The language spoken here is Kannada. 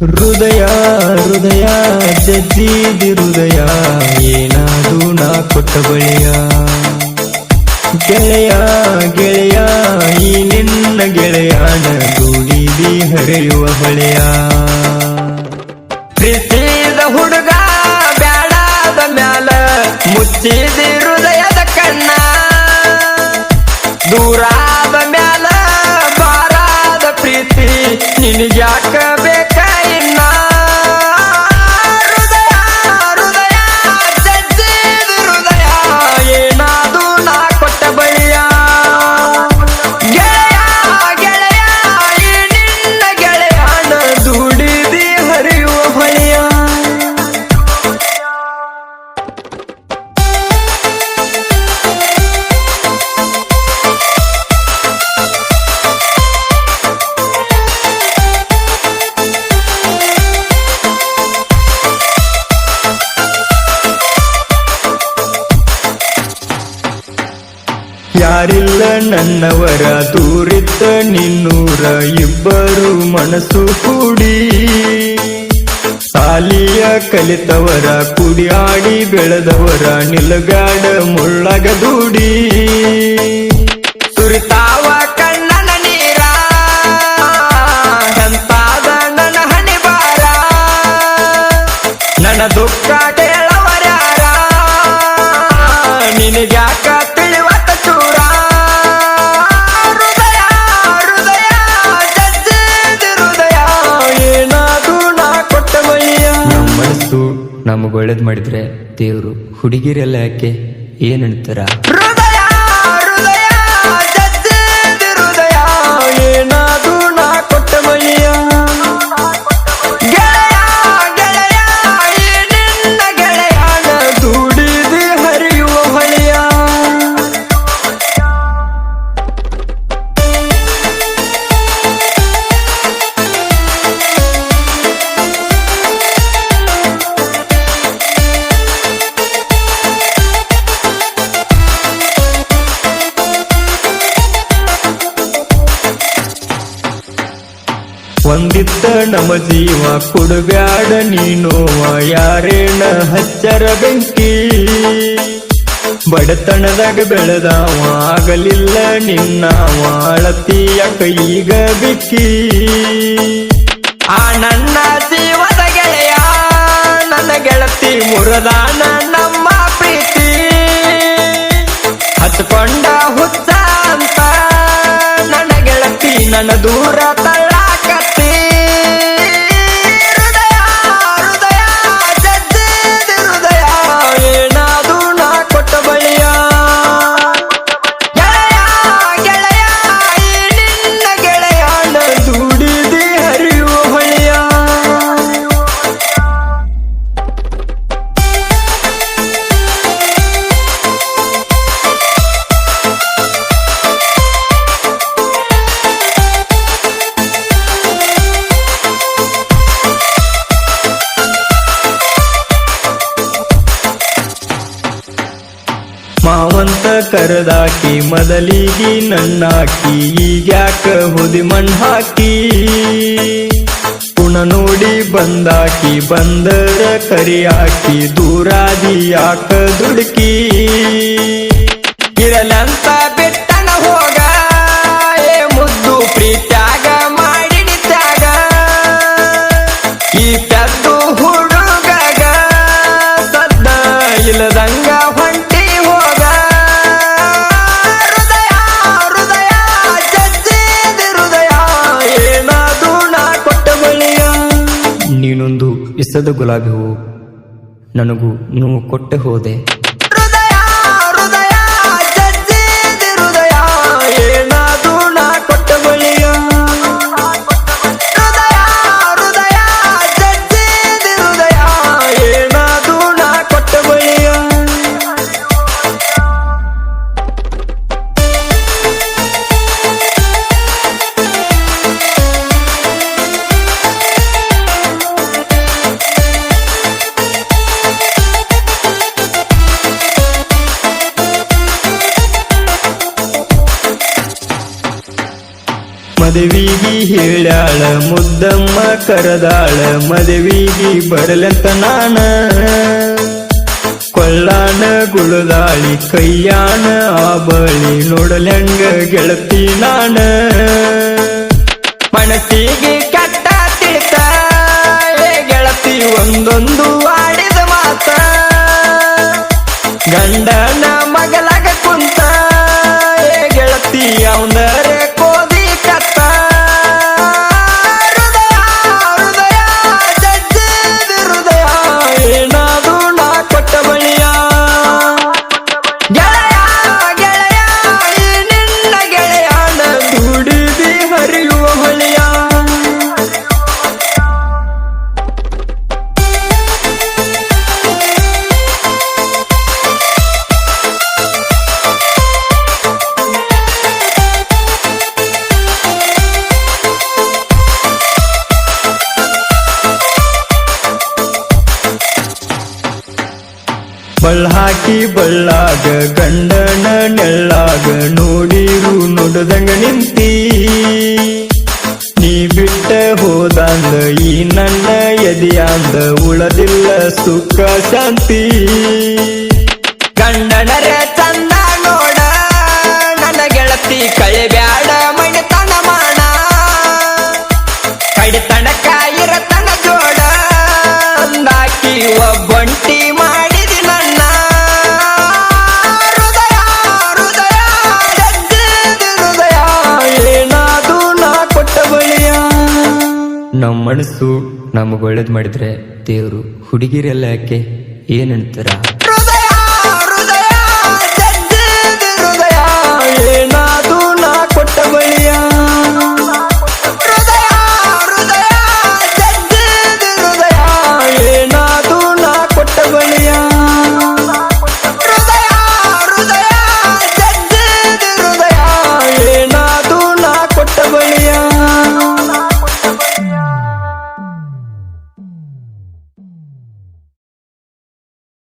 ಹೃದಯ ಹೃದಯ, ಜಜ್ಜಿದಿ ಹೃದಯ, ಏನಾದು ನಾ ಕೊಟ್ಟ ಬಳಿಯ. ಗೆಳೆಯ ಗೆಳೆಯ, ಈ ನಿನ್ನ ಗೆಳೆಯನ ನೂಡಿದಿ ಹರಿಯುವ ಬಳೆಯ ಪ್ರೀತಿದ ಹುಡುಗ, ಬ್ಯಾಡಾದ ಮ್ಯಾಲ, ಮುಚ್ಚಿದಿ ಹೃದಯದ ಕಣ್ಣ. ದೂರಾದ ಮ್ಯಾಲ, ಬಾರಾದ ಪ್ರೀತಿ, ನಿನಗ್ಯಾಕ ನನ್ನವರ ದೂರಿದ್ದ ನಿನ್ನೂರ ಇಬ್ಬರು ಮನಸ್ಸು ಕೂಡಿ. ಸಾಲಿಯ ಕಲಿತವರ ಕುಡಿಯಾಡಿ ಬೆಳೆದವರ ನಿಲುಗಾಡ ಮುಳ್ಳಗ ದೂಡಿ ಸುರಿತಾವ ನಮಗೆ ಒಳ್ಳೇದು ಮಾಡಿದ್ರೆ ದೇವರು ಹುಡುಗಿರೆಲ್ಲ ಯಾಕೆ? ಏನ್ ಹೃದಯ ಒಂದಿತ್ತ ನಮ್ಮ ಜೀವ ಕೊಡಬ್ಯಾಡ ನೀನೋವ ಯಾರೇಣ ಹಚ್ಚರ ಬೆಂಕಿ. ಬಡತನದಾಗ ಬೆಳೆದಾವ, ಆಗಲಿಲ್ಲ ನಿನ್ನ ವಾಳತಿಯ ಕೈಗ ಬಿಕ್ಕಿ. ಆ ನನ್ನ ಜೀವದ ಗೆಳೆಯ, ನನ್ನ ಗೆಳತಿ ಮುರದಾನ ನಮ್ಮ ಪ್ರೀತಿ. ಹಚ್ಕೊಂಡ ಹುಚ್ಚ ಅಂತ, ನನ್ನ ಗೆಳತಿ ನನ್ನ ದೂರ ಕರೆದಾಕಿ, ಮೊದಲಿಗೆ ನನ್ನಾಕಿ, ಈಗ್ಯಾಕ ಹುದಿ ಮಣ್ ಹಾಕಿ. ಪುಣ ನೋಡಿ ಬಂದಾಕಿ, ಬಂದರ ಕರಿಯಾಕಿ, ದೂರಾದಿ ಯಾಕ ದುಡುಕಿ. ಇರಲಂತ ಇಸದ ಗುಲಾಬಿ ಹೂವು ನನಗೂ ನೀವು ಕೊಟ್ಟೆ ಹೋದೆ. ಮದುವಿಗಿ ಹೇಳ್ಯಾಳ, ಮುದ್ದಮ್ಮ ಕರದಾಳ, ಮದುವಿಗಿ ಬರಲಂತ ನಾನ. ಕೊಳ್ಳಾನ ಗುಳದಾಳಿ, ಕೈಯಾನ ಆ ಬಳಿ ನೋಡಲಂಗ ಗೆಳತಿ ನಾನ. ಮನಸ್ಸಿಗೆ ಬಳ್ಳಾಗ ಗಂಡನ ನೆಳ್ಳಾಗ ನೋಡಿರು ನೋಡದಂಗ ನಿಂತಿ. ನೀ ಬಿಟ್ಟ ಹೋದಂದ ಈ ನನ್ನ ಎದಿಯಾಂದ ಉಳದಿಲ್ಲ ಸುಖ ಶಾಂತಿ. ಗಂಡನರ ಮನಸ್ಸು ನಮಗೆ ಒಳ್ಳೇದು ಮಾಡಿದ್ರೆ ದೇವರು ಹುಡುಗಿರೆಲ್ಲ ಯಾಕೆ? ಏನಂತಾರ?